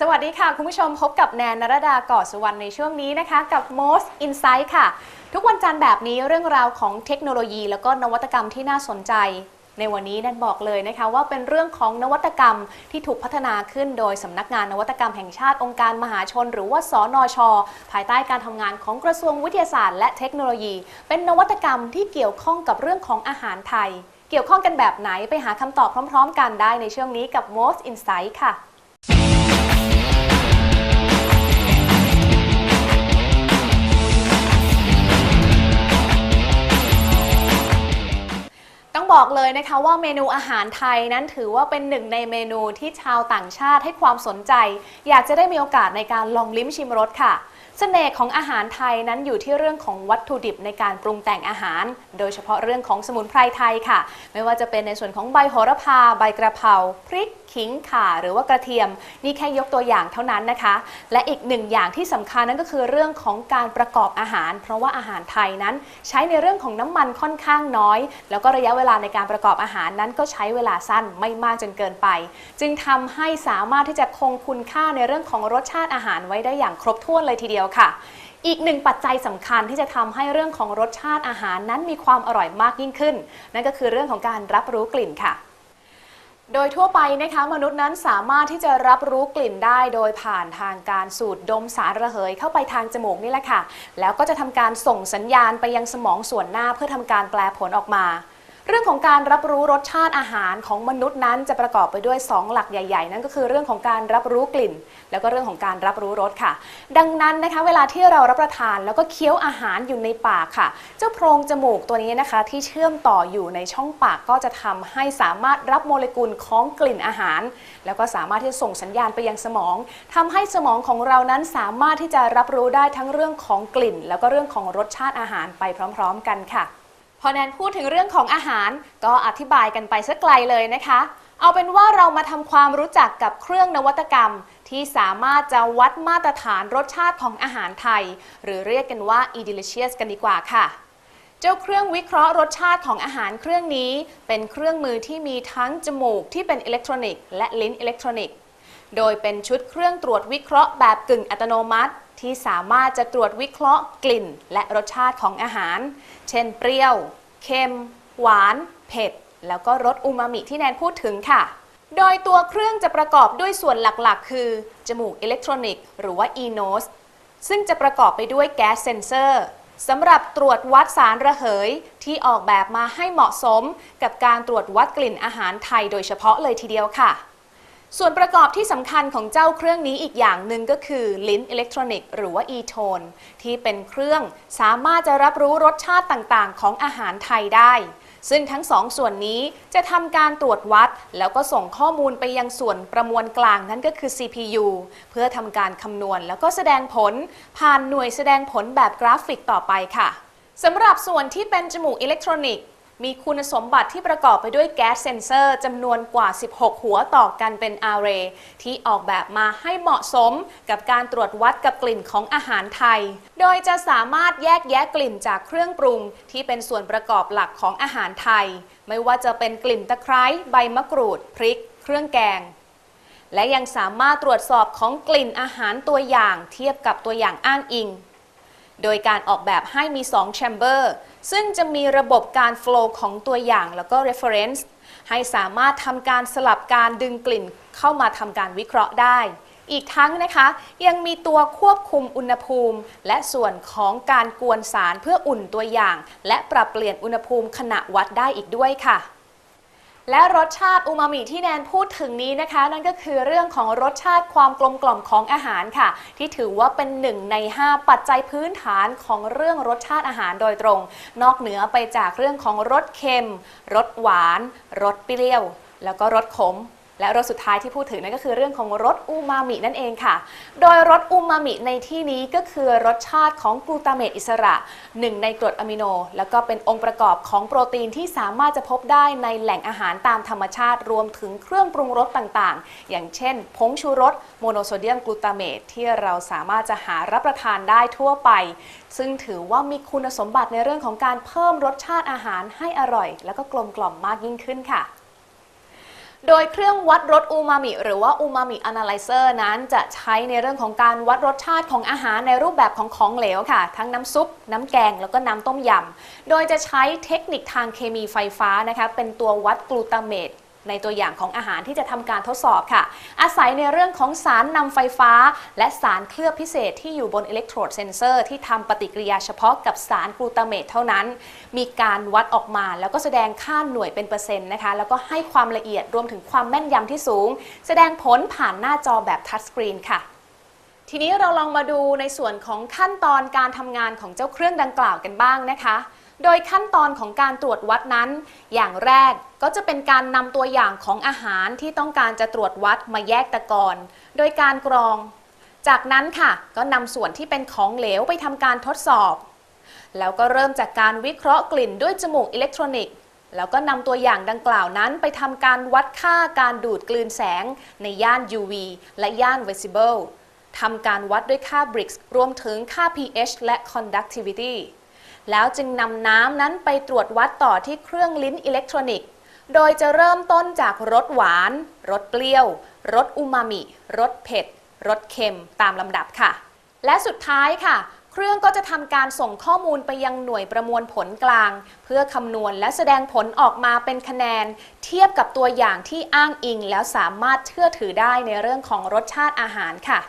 สวัสดีค่ะ คุณผู้ชมพบกับแนนนรดาก่อสุวรรณในช่วงนี้นะคะ กับ Most Insight ค่ะ ทุกวันจันทร์แบบนี้เรื่องราวของเทคโนโลยี แล้วก็นวัตกรรมที่น่าสนใจ ในวันนี้แนนบอกเลยนะคะว่าเป็นเรื่องของนวัตกรรมที่ถูกพัฒนาขึ้นโดยสำนักงานนวัตกรรมแห่งชาติองค์การมหาชน หรือว่าสอนอชภายใต้การทำงานของกระทรวงวิทยาศาสตร์ และเทคโนโลยี เป็นนวัตกรรมที่เกี่ยวข้องกับเรื่องของอาหารไทย เกี่ยวข้องกันแบบไหนไปหาคำตอบพร้อม ๆ กันได้ในช่วงนี้กับ Most Insight ค่ะ บอกเลยนะคะว่าเมนูอาหารไทยนั้นถือว่าเป็นหนึ่งในเมนูที่ชาวต่างชาติให้ความสนใจ อยากจะได้มีโอกาสในการลองลิ้มชิมรสค่ะ เสน่ห์ของอาหารไทยนั้นอยู่ที่เรื่องของวัตถุดิบในการปรุงแต่งอาหาร โดยเฉพาะเรื่องของสมุนไพรไทยค่ะ ไม่ว่าจะเป็นในส่วนของใบโหระพา ใบกระเพราพริกขิงข่าหรือว่ากระเทียม นี่แค่ยกตัวอย่างเท่านั้นนะคะ และอีกหนึ่งอย่างที่สำคัญนั่นก็คือเรื่องของการประกอบอาหาร เพราะว่าอาหารไทยนั้นใช้ในเรื่องของน้ำมันค่อนข้างน้อย แล้วก็ระยะเวลาในการประกอบอาหารนั้นก็ใช้เวลาสั้นไม่มากจนเกินไป จึงทำให้สามารถที่จะคงคุณค่าในเรื่องของรสชาติอาหารไว้ได้อย่างครบถ้วนเลยทีเดียวค่ะ อีกหนึ่งปัจจัยสำคัญที่จะทำให้เรื่องของรสชาติอาหารนั้นมีความอร่อยมากยิ่งขึ้น นั่นก็คือเรื่องของการรับรู้กลิ่นค่ะ โดยทั่วไปนะคะมนุษย์นั้นสามารถที่จะรับรู้กลิ่นได้โดยผ่านทางการสูดดมสารระเหยเข้าไปทางจมูกนี่แหละค่ะ แล้วก็จะทำการส่งสัญญาณไปยังสมองส่วนหน้าเพื่อทำการแปลผลออกมา เรื่องของการรับรู้รสชาติอาหารของมนุษย์นั้นจะประกอบไปด้วย 2 หลักใหญ่ ๆ นั่นก็คือเรื่องของการรับรู้กลิ่น แล้วก็เรื่องของการรับรู้รสค่ะ ดังนั้นนะคะ เวลาที่เรารับประทานแล้วก็เคี้ยวอาหารอยู่ในปากค่ะ เจ้าโพรงจมูกตัวนี้นะคะ ที่เชื่อมต่ออยู่ในช่องปากก็จะทำให้สามารถรับโมเลกุลของกลิ่นอาหาร แล้วก็สามารถที่จะส่งสัญญาณไปยังสมองทำให้สมองของเรานั้นสามารถที่จะรับรู้ได้ทั้งเรื่องของกลิ่น แล้วก็เรื่องของรสชาติอาหารไปพร้อม ๆ กันค่ะ อแนนพูดถึงเรื่องของอาหารก็อธิบายกันไปสักไกลเลยนะคะ เอาเป็นว่าเรามาทำความรู้จักกับเครื่องนวัตกรรม ที่สามารถจะวัดมาตรฐานรสชาติของอาหารไทย หรือเรียกกันว่า e delicious กันดีกว่าค่ะ เจ้าเครื่องวิเคราะห์รสชาติของอาหารเครื่องนี้ เป็นเครื่องมือที่มีทั้งจมูกที่เป็นอิเล็กทรอนิกส์และลิ้นอิเล็กทรอนิกส์โดยเป็นชุดเครื่องตรวจวิเคราะห์แบบกึ่งอัตโนมัติ ที่สามารถจะตรวจวิเคราะห์กลิ่นและรสชาติของอาหาร เช่นเปรี้ยว เค็ม หวาน เผ็ด แล้วก็รสอูมามิที่แนนพูดถึงค่ะ โดยตัวเครื่องจะประกอบด้วยส่วนหลักๆ คือ จมูกอิเล็กทรอนิกส์หรือว่า e-nose ซึ่งจะประกอบไปด้วยแก๊สเซนเซอร์สำหรับตรวจวัดสารระเหย ที่ออกแบบมาให้เหมาะสมกับการตรวจวัดกลิ่นอาหารไทยโดยเฉพาะเลยทีเดียวค่ะ ส่วนประกอบที่สำคัญของเจ้าเครื่องนี้อีกอย่างหนึ่งก็คือลิ้นอิเล็กทรอนิกส์หรือว่า e-tone ที่เป็นเครื่องสามารถจะรับรู้รสชาติต่างๆ ของอาหารไทยได้ ซึ่งทั้งสองส่วนนี้จะทำการตรวจวัด แล้วก็ส่งข้อมูลไปยังส่วนประมวลกลางนั่นก็คือ CPU เพื่อทำการคำนวณแล้วก็แสดงผล ผ่านหน่วยแสดงผลแบบกราฟิกต่อไปค่ะสำหรับส่วนที่เป็นจมูกอิเล็กทรอนิกส์ มีคุณสมบัติที่ประกอบไปด้วยแก๊สเซนเซอร์จำนวนกว่า 16 หัวต่อกันเป็นอาร์เรย์ที่ออกแบบมาให้เหมาะสมกับการตรวจวัดกับกลิ่นของอาหารไทย โดยจะสามารถแยกแยะกลิ่นจากเครื่องปรุง ที่เป็นส่วนประกอบหลักของอาหารไทย ไม่ว่าจะเป็นกลิ่นตะไคร้ใบมะกรูด พริก เครื่องแกง และยังสามารถตรวจสอบของกลิ่นอาหารตัวอย่าง เทียบกับตัวอย่างอ้างอิง โดยการออกแบบให้มี2 chamber ซึ่งจะมีระบบการ flow ของตัวอย่างแล้วก็ reference ให้สามารถทำการสลับการดึงกลิ่นเข้ามาทำการวิเคราะห์ได้ อีกทั้งนะคะ ยังมีตัวควบคุมอุณหภูมิ และส่วนของการกวนสารเพื่ออุ่นตัวอย่าง และปรับเปลี่ยนอุณหภูมิขณะวัดได้อีกด้วยค่ะ และรสชาติอูมามิที่แนนพูดถึงนี้นะคะ นั่นก็คือเรื่องของรสชาติความกลมกล่อมของอาหารค่ะ ที่ถือว่าเป็นหนึ่งใน 5 ปัจจัยพื้นฐานของเรื่องรสชาติอาหารโดยตรง นอกเหนือไปจากเรื่องของรสเค็มรสหวานรสเปรี้ยว แล้วก็รสขม และรสสุดท้ายที่พูดถึงนั่นก็คือเรื่องของรสอูมามินั่นเองค่ะ โดยรสอูมามิในที่นี้ก็คือรสชาติของกลูตาเมตอิสระหนึ่งในกรดอะมิโน แล้วก็เป็นองค์ประกอบของโปรตีนที่สามารถจะพบได้ในแหล่งอาหารตามธรรมชาติรวมถึงเครื่องปรุงรสต่างๆ อย่างเช่น ผงชูรสโมโนโซเดียมกลูตาเมตที่เราสามารถจะหารับประทานได้ทั่วไป ซึ่งถือว่ามีคุณสมบัติในเรื่องของการเพิ่มรสชาติอาหารให้อร่อย แล้วก็กลมกล่อมมากยิ่งขึ้นค่ะ โดยเครื่องวัดรสอูมามิหรือว่าอูมามิอนาลิเซอร์นั้นจะใช้ในเรื่องของการวัดรสชาติของอาหารในรูปแบบของของเหลวค่ะ ทั้งน้ำซุป น้ำแกง แล้วก็น้ำต้มยำ โดยจะใช้เทคนิคทางเคมีไฟฟ้านะคะ เป็นตัววัดกลูตาเมต ในตัวอย่างของอาหารที่จะทำการทดสอบค่ะ อาศัยในเรื่องของสารนำไฟฟ้า และสารเคลือบพิเศษที่อยู่บนอิเล็กโทรดเซนเซอร์ที่ทำปฏิกิริยาเฉพาะกับสารกลูตาเมตเท่านั้น มีการวัดออกมาแล้วก็แสดงค่าหน่วยเป็นเปอร์เซ็นต์นะคะ แล้วก็ให้ความละเอียดรวมถึงความแม่นยำที่สูง แสดงผลผ่านหน้าจอแบบทัชสกรีนค่ะทีนี้เราลองมาดูในส่วนของขั้นตอนการทำงานของเจ้าเครื่องดังกล่าวกันบ้างนะคะ โดยขั้นตอนของการตรวจวัดนั้น อย่างแรกก็จะเป็นการนำตัวอย่างของอาหารที่ต้องการจะตรวจวัดมาแยกตะกอนโดยการกรอง จากนั้นค่ะ ก็นำส่วนที่เป็นของเหลวไปทำการทดสอบ แล้วก็เริ่มจากการวิเคราะห์กลิ่นด้วยจมูกอิเล็กทรอนิกส์แล้วก็นำตัวอย่างดังกล่าวนั้นไปทำการวัดค่าการดูดกลืนแสง ในย่าน UV และย่าน visible ทำการวัดด้วยค่า Briggs รวมถึงค่า pH และ conductivity แล้วจึงนำน้ำนั้นไปตรวจวัดต่อที่เครื่องลิ้นอิเล็กทรอนิกส์ โดยจะเริ่มต้นจากรสหวาน รสเปรี้ยว รสอูมามิ รสเผ็ด รสเค็มตามลำดับค่ะ และสุดท้ายค่ะ เครื่องก็จะทำการส่งข้อมูลไปยังหน่วยประมวลผลกลาง เพื่อคำนวณและแสดงผลออกมาเป็นคะแนน เทียบกับตัวอย่างที่อ้างอิงแล้วสามารถเชื่อถือได้ในเรื่องของรสชาติอาหารค่ะ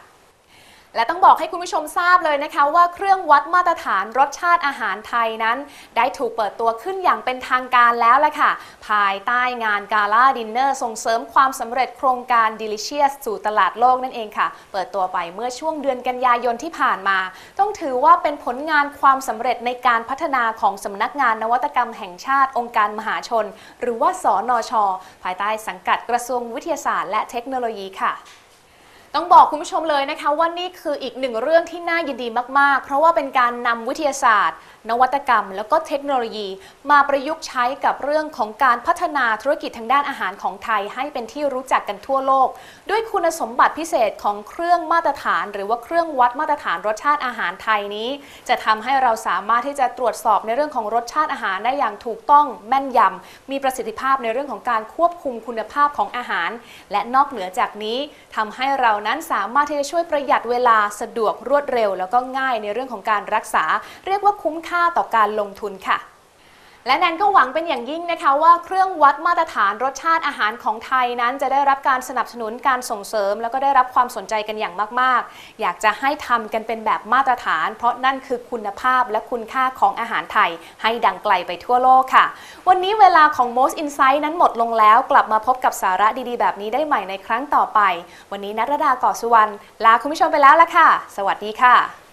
และต้องบอกให้คุณผู้ชมทราบเลยนะคะ ว่าเครื่องวัดมาตรฐานรสชาติอาหารไทยนั้น ได้ถูกเปิดตัวขึ้นอย่างเป็นทางการแล้วแหละค่ะ ภายใต้งานกาล่าดินเนอร์ส่งเสริมความสำเร็จโครงการ Delicious สู่ตลาดโลกนั่นเองค่ะ เปิดตัวไปเมื่อช่วงเดือนกันยายนที่ผ่านมา ต้องถือว่าเป็นผลงานความสำเร็จในการพัฒนาของสำนักงานนวัตกรรมแห่งชาติองค์การมหาชน หรือว่าสอนอชภายใต้สังกัดกระทรวงวิทยาศาสตร์และเทคโนโลยีค่ะ ต้องบอกคุณผู้ชมเลยนะคะว่านี่คืออีกหนึ่งเรื่องที่น่ายินดีมาก ๆ เพราะว่าเป็นการนำวิทยาศาสตร์ นวัตกรรม แล้วก็เทคโนโลยี มาประยุกต์ใช้กับเรื่องของการพัฒนาธุรกิจทางด้านอาหารของไทย ให้เป็นที่รู้จักกันทั่วโลก ด้วยคุณสมบัติพิเศษของเครื่องมาตรฐาน หรือว่าเครื่องวัดมาตรฐานรสชาติอาหารไทยนี้ จะทำให้เราสามารถที่จะตรวจสอบในเรื่องของรสชาติอาหารได้อย่างถูกต้องแม่นยำมีประสิทธิภาพในเรื่องของการควบคุมคุณภาพของอาหาร และนอกเหนือจากนี้ทำให้เรานั้นสามารถที่จะช่วยประหยัดเวลาสะดวกรวดเร็ว แล้วก็ง่ายในเรื่องของการรักษา เรียกว่าคุ้มค่าต่อการลงทุนค่ะ และแนนก็หวังเป็นอย่างยิ่งนะคะว่าเครื่องวัดมาตรฐานรสชาติอาหารของไทยนั้น จะได้รับการสนับสนุนการส่งเสริม แล้วก็ได้รับความสนใจกันอย่างมาก ๆ อยากจะให้ทำกันเป็นแบบมาตรฐาน เพราะนั่นคือคุณภาพและคุณค่าของอาหารไทย ให้ดังไกลไปทั่วโลกค่ะ วันนี้เวลาของ Most Insight นั้นหมดลงแล้ว กลับมาพบกับสาระดีๆ แบบนี้ได้ใหม่ในครั้งต่อไป วันนี้นัทรดาก่อสุวรรณลาคุณผู้ชมไปแล้วละค่ะ สวัสดีค่ะ